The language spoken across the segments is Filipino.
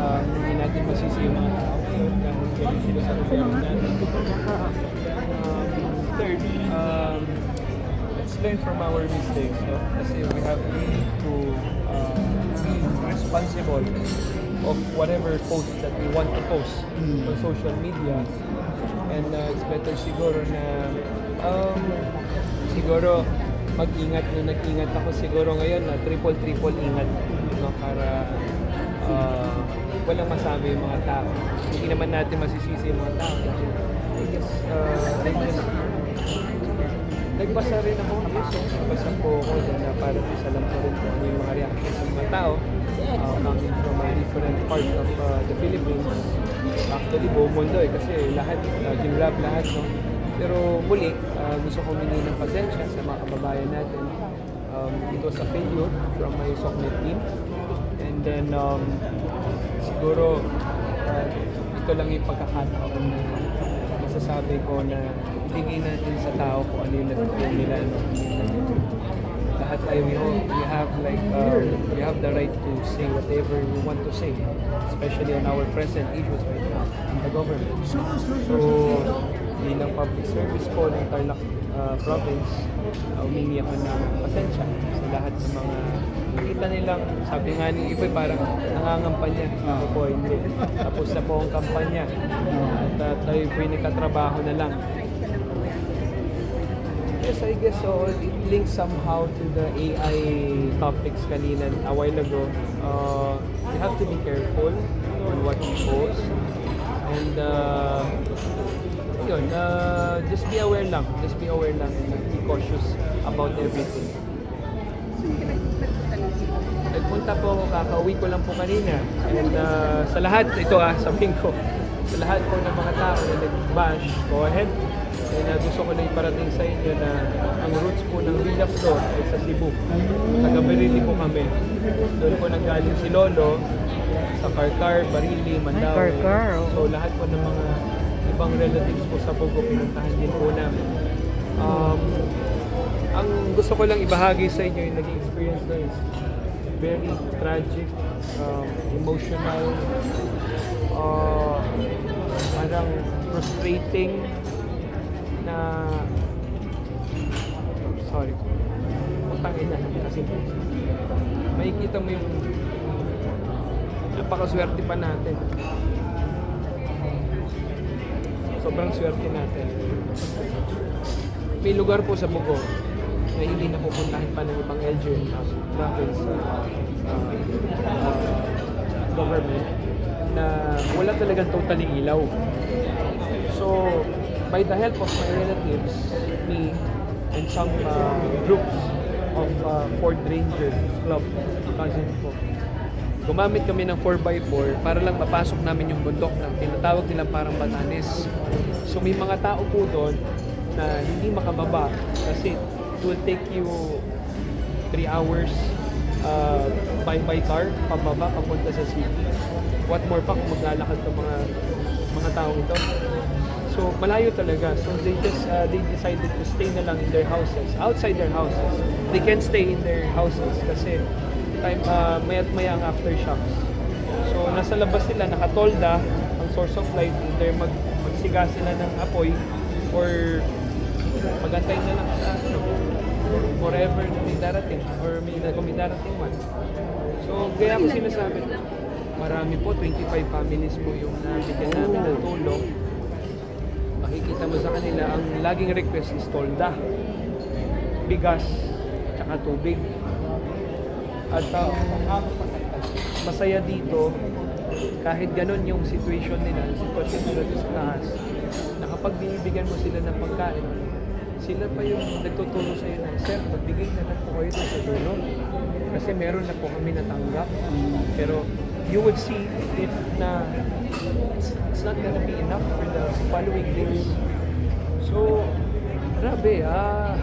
uh, hindi natin masisi yung mga tao. Dahil galing sila sa gobyerno natin. Um, third, um, let's learn from our mistakes. No? Kasi we have to uh, be responsible of whatever post that we want to post on social media. And uh, it's better siguro na um, siguro mag-ingat na nag-ingat ako siguro ngayon na triple triple ingat no para uh, walang masabi yung mga tao. Hindi naman natin masisisi yung mga tao. Guess, uh, nagbasa rin ako, yes, so, nagbasa po ako dyan na para isa lang po rin po ano yung mga reaction ng mga tao uh, coming from a different part of uh, the Philippines. Actually, buong mundo eh, kasi lahat, uh, ginrab lahat, no? Pero muli, uh, gusto ko humingi ng pasensya sa mga kababayan natin. Um, it was a failure from my Soknet team. And then, um, siguro, uh, ito lang yung pagkakataon na masasabi ko na ibigay natin sa tao kung ano yung nafe-feel nila. No? Lahat tayo, we, all, we have like, um, we have the right to say whatever we want to say, especially on our present issues right now in the government. So, bilang public service po ng Tarlac uh, province, uh, humingi ako ng pasensya sa lahat ng mga nakita nilang, sabi nga ni Iboy, parang nangangampanya. Ako po, hindi. Tapos na po ang kampanya. At uh, tayo po yung nagkatrabaho na lang. Yes, I guess so. It links somehow to the AI topics kanina a while ago. Uh, you have to be careful on what you post. And uh, yun, uh, just be aware lang. Just be aware lang and be cautious about everything. Nagpunta po ako, kakauwi ko lang po kanina. And uh, sa lahat, ito ah, sabihin ko, sa lahat po ng mga tao na nag-bash, go ahead. And uh, gusto ko na iparating sa inyo na ang roots po ng Villa Flor ay sa Cebu. Taga Barili po kami. Doon po nanggaling si Lolo sa Carcar, Barili, oh. So lahat po ng mga ibang relatives po sa Pogo pinuntahan din po namin. Um, ang gusto ko lang ibahagi sa inyo yung naging experience ko is very tragic, um, emotional, uh, parang frustrating na sorry utang ina kasi makikita mo yung napakaswerte pa natin sobrang swerte natin may lugar po sa Bugo na hindi napupuntahan pa ng ibang LGU uh, province uh, uh, government na wala talagang totally ilaw. So, by the help of my relatives, me, and some uh, groups of uh, Ford Ranger Club, cousins ko, gumamit kami ng 4x4 para lang mapasok namin yung bundok na tinatawag nila parang Batanes. So may mga tao po doon na hindi makababa kasi it will take you 3 hours uh, by by car pababa papunta sa city. What more pa kung maglalakad ng mga mga tao ito. So malayo talaga. So they just uh, they decided to stay na lang in their houses, outside their houses. They can't stay in their houses kasi time uh, maya't maya ang aftershocks. So nasa labas sila nakatolda ang source of light either mag magsiga sila ng apoy or magantay na lang sa ano forever na may darating or may, kung may darating man. So kaya ako sinasabi marami po 25 families po yung nabigyan namin ng tulong makikita mo sa kanila ang laging request is tolda bigas tsaka tubig at um, masaya dito kahit ganun yung situation nila, sitwasyon nila sa taas, na kapag binibigyan mo sila ng pagkain, sila pa yung nagtuturo sa iyo na, Sir, magbigay na lang po kayo sa dulo. Kasi meron na po kami natanggap. Pero you would see it na it's, it's not gonna be enough for the following days. So, grabe, ah,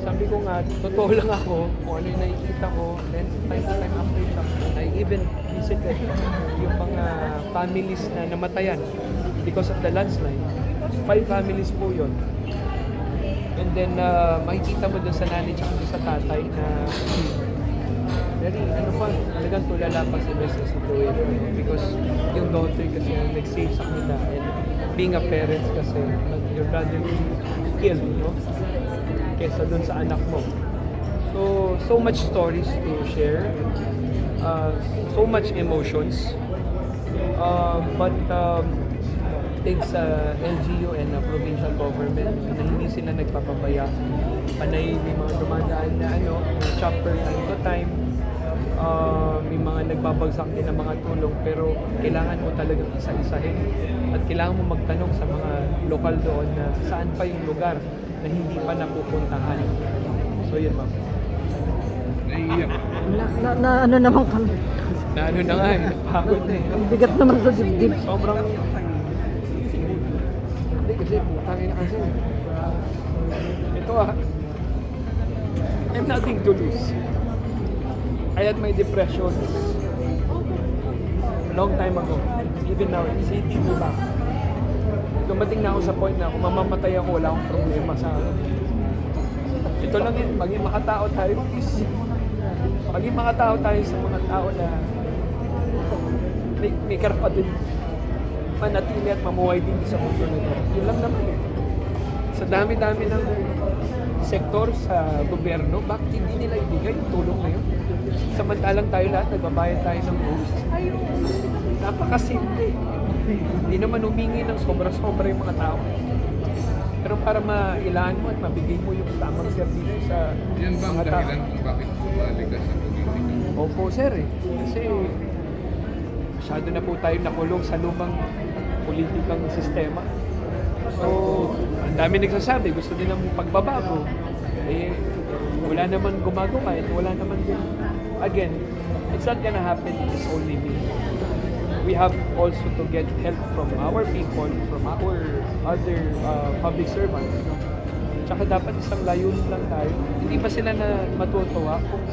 sabi ko nga, totoo lang ako kung ano yung nakikita ko. Then, time to time after shock, I even visited yung mga families na namatayan because of the landslide. Five families po yun. And then, uh, makikita mo dun sa nanay dun sa tatay na very, ano pa, talagang tulala pa si Best sa situation. Because yung daughter kasi nag-save sa kanila and being a parent kasi, your brother killed, no? Kesa dun sa anak mo. So, so much stories to share. Uh, so much emotions. Uh, but um, thanks sa LGU and uh, provincial government na hindi sila nagpapabaya. Panay may mga dumadaan na ano, chapter time to time. Uh, may mga nagbabagsak din ng mga tulong pero kailangan mo talagang isa-isahin at kailangan mo magtanong sa mga lokal doon na saan pa yung lugar na hindi pa napupuntahan. So yun ma'am. Naiiyak. Na, na, na ano naman kami. Na ano na nga eh, napagod na eh. Ang bigat naman sa dibdib. Sobrang... Hindi kasi putangin na kasi. Ito ah. I have nothing to lose. I had my depression long time ago. Even now, it's hitting me back. Dumating na ako sa point na kung mamamatay ako, wala akong problema sa. Ito lang yun, maging makatao tayo, please. Maging makatao tayo sa mga tao na may, may karapatan manatili at mamuhay din sa mundo na ito. Yun lang naman eh. Sa dami-dami ng sektor sa gobyerno, bakit hindi nila ibigay yung tulong na yun? Samantalang tayo lahat, nagbabayad tayo ng rules. Ayun, napakasimple. Hindi naman humingi ng sobra-sobra yung mga tao. Pero para mailaan mo at mabigay mo yung tamang serbisyo sa Yan ba ang mga tao. dahilan kung bakit sumali ka sa politika? Opo, sir eh. Kasi masyado na po tayo nakulong sa lumang politikang sistema. So, ang dami nagsasabi, gusto din ng pagbabago. Eh, wala naman gumagawa at wala naman din. Again, it's not gonna happen it's only me. We have also to get help from our people, from our other uh, public servants. Tsaka dapat isang layunin lang tayo. Hindi ba sila na matutuwa kung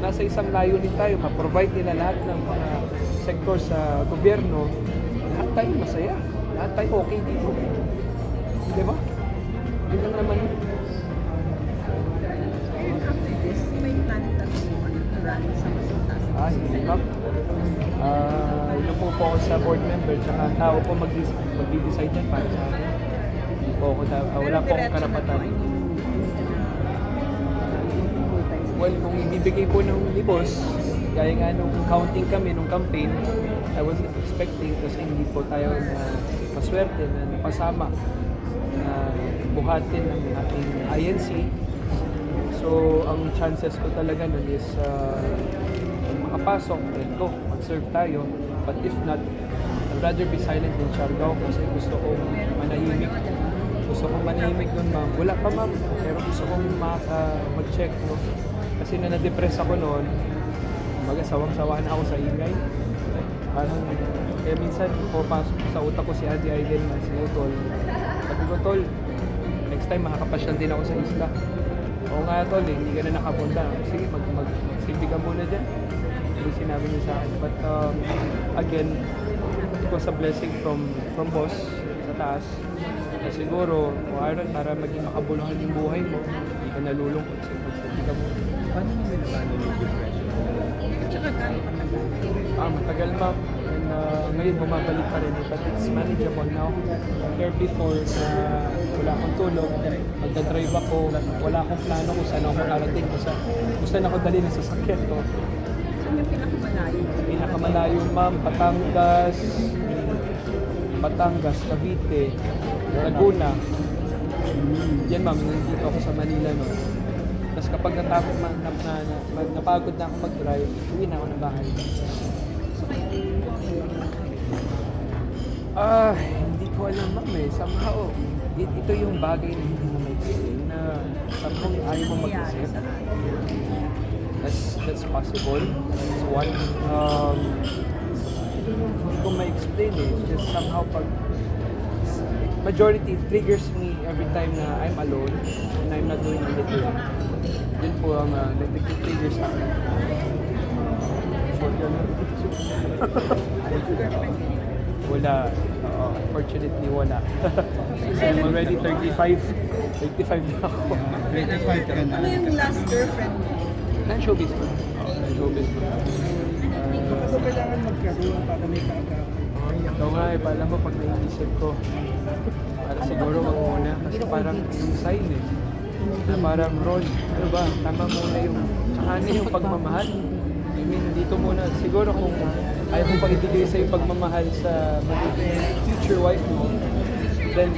nasa isang layunin tayo, ma-provide nila lahat ng mga sektor sa gobyerno, lahat tayo masaya. Lahat tayo okay dito. Di ba? Yun lang naman. yun. After this, may plan ka to run sa Masutas. Ah, hindi Ah, ito po po ako sa board member, tsaka tao po mag- mag-decide yan para sa akin. Hindi po ako, ah, wala po akong karapatan. Well, kung ibibigay po ng ni boss, gaya nga nung counting kami, nung campaign, I wasn't expecting kasi hindi po tayo na paswerte na napasama na buhatin ng ating INC. So, ang chances ko talaga nun is uh, makapasok, then go, mag-serve tayo. But if not, I'd rather be silent in Siargao kasi gusto kong manahimik. Gusto kong manahimik nun, ma'am. Wala pa, ma'am. Pero gusto kong ma- uh, mag-check, no? Kasi na na-depress ako noon, Baga, sawang-sawa na ako sa ingay. Parang, kaya minsan, pumapasok sa utak ko si Adi Aiden na si Utol. Sabi ko, Tol, next time makakapasyal din ako sa isla. Oo nga, Tol, eh, hindi ka na nakapunta. Sige, mag, mag, magsilbi ka muna dyan. Yung sinabi niya sa akin. But, um, again, it was a blessing from from boss sa taas. Na siguro, kung Aaron, para maging makabuluhan yung buhay mo, hindi ka nalulungkot. Sige, magsilbi ka muna. Paano mo minabano yung depression? At saka gano'ng katagal? Ah, matagal ma'am. And uh, ngayon bumabalik pa rin. But it's manageable now. Where before na wala akong tulog, magdadrive ako, wala akong plano kung saan ako makarating. Basta, gusto na ako dali ng sasakyan ko. Saan yung pinakamalayo? Pinakamalayo ma'am, Batangas, Batangas, Cavite, Laguna. Yan ma'am, nandito ako sa Manila no. Tapos kapag natapos na, na, na, na, napagod na ako mag-drive, uwi na ako ng bahay. So kayo, Ah, hindi ko alam ma'am eh. Somehow, it, ito yung bagay na hindi mo ma-explain na somehow ayaw mo mag-isip. That's, that's possible. That's one. Um, hindi ko ma-explain eh. It's just somehow pag majority it triggers me every time na I'm alone and I'm not doing anything. Yun po ang uh, nag-trigger sa akin. Wala. Oo, unfortunately, wala. so, I'm already 35. 35 na ako. 25 ka na. Ano yung last girlfriend mo? Nan-showbiz ko. showbiz. no? Baka ba kailangan magkaroon para may kaagapan? Ito nga eh, pala mo pag naiisip ko, para siguro wag muna. Kasi parang yung sign eh. Na parang Ron, ano ba, tama muna yung, tsaka ano yung pagmamahal. I mean, dito muna, siguro kung ayaw mo pang ibigay sa yung pagmamahal sa magiging future wife mo, then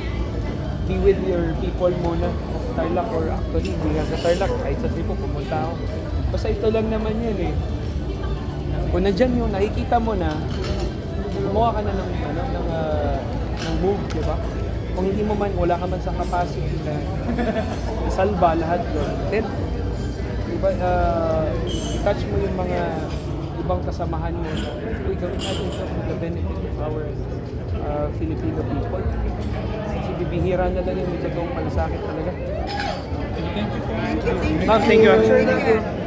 be with your people muna sa Tarlac or actually hindi nga sa Tarlac, kahit sa Cebu pumunta ako. Basta ito lang naman yan eh. Kung nandyan yung nakikita mo na, gumawa ka na ng, ano, ng, ah, ng move, di ba? Kung hindi mo man, wala ka man sa capacity na isalba lahat doon, then, di ba, ah, i-touch mo yung mga ibang kasamahan mo uy, gawin natin ito for the benefit of our ah, Filipino people. Kasi bibihira na lang yung totoong malasakit talaga. Thank you. Ma'am, thank you.